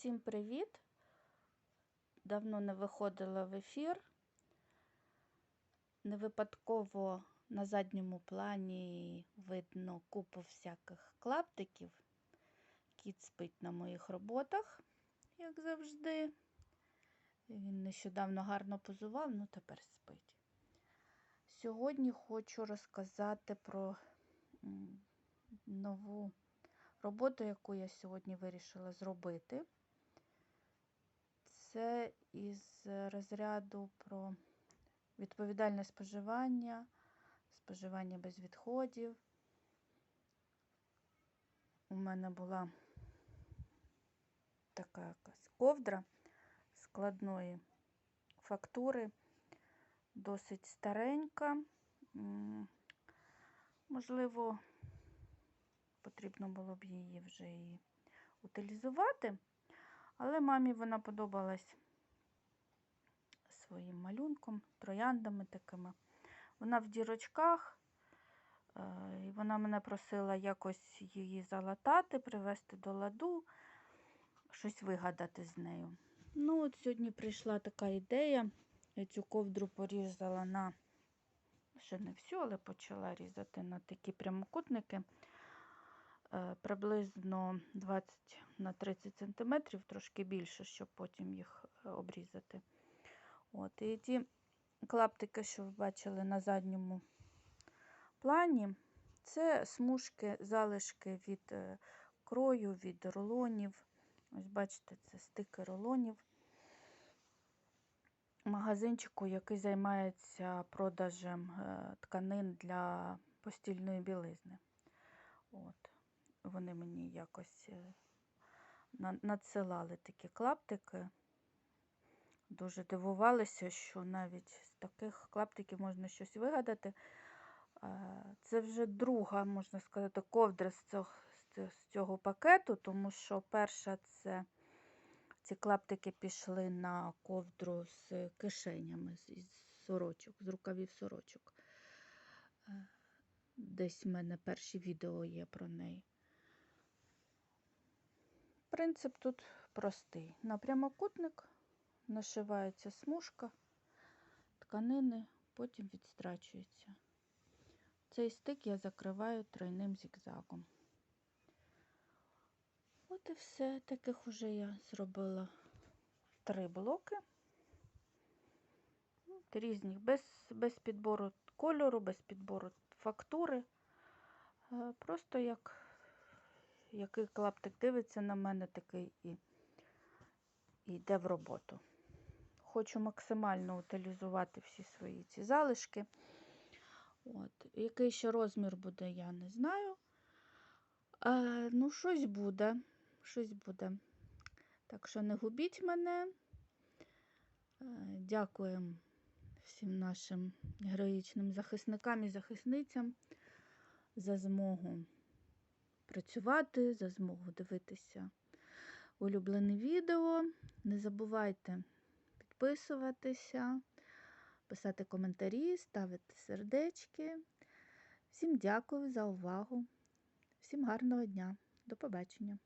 Всім привіт! Давно не виходила в ефір. Не випадково на задньому плані видно купу всяких клаптиків. Кіт спить на моїх роботах, як завжди. Він нещодавно гарно позував, ну тепер спить. Сьогодні хочу розказати про нову роботу, яку я сьогодні вирішила зробити. Це із розряду про відповідальне споживання, споживання без відходів. У мене була така якась ковдра складної фактури, досить старенька. Можливо, потрібно було б її вже і утилізувати. Але мамі вона подобалась своїм малюнком, трояндами такими. Вона в дірочках, е, і вона мене просила якось її залатати, привести до ладу, щось вигадати з нею. Ну, от сьогодні прийшла така ідея. Я цю ковдру порізала на, ще не всю, але почала різати на такі прямокутники. Е, Приблизно 20 на 30 см, трошки більше, щоб потім їх е, обрізати. От, і ті клаптики, що ви бачили на задньому плані, це смужки, залишки від е, крою, від рулонів. Ось бачите, це стики рулонів. Магазинчику, який займається продажем тканин для постільної білизни. От. Вони мені якось е, надсилали такі клаптики. Дуже дивувалися, що навіть з таких клаптиків можна щось вигадати. Це вже друга, можна сказати, ковдра з цього, з цього- пакету, тому що перша це ці клаптики пішли на ковдру з кишенями, з сорочок, з рукавів сорочок. Е, Десь в мене перші відео є про неї. Принцип тут простий. На прямокутник нашивається смужка тканини, потім відстрачується. Цей стик я закриваю тройним зігзагом. От і все. Таких уже я зробила три блоки. Різних, без, без підбору кольору, без підбору фактури. Е, Просто як який клаптик дивиться на мене, такий і, йде в роботу. Хочу максимально утилізувати всі свої ці залишки. От. Який ще розмір буде, я не знаю. Е, ну, щось буде. Щось буде. Так що не губіть мене. Е, Дякуємо всім нашим героїчним захисникам і захисницям за змогу працювати, за змогу дивитися улюблене відео. Не забувайте підписуватися, писати коментарі, ставити сердечки. Всім дякую за увагу. Всім гарного дня. До побачення.